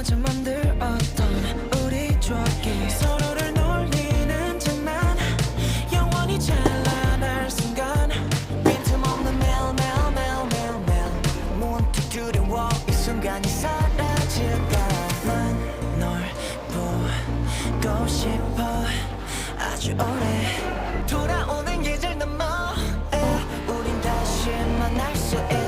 어제 만들었던 우리 추억이 서로를 놀리는 장난 영원히 찬란할 순간 빈틈없는 매일 매일 매일 매일 매일 문득 두려워 이 순간이 사라질까 난 널 보고 싶어 아주 오래 돌아오는 계절 넘어 에 우린 다시 만날 수 있어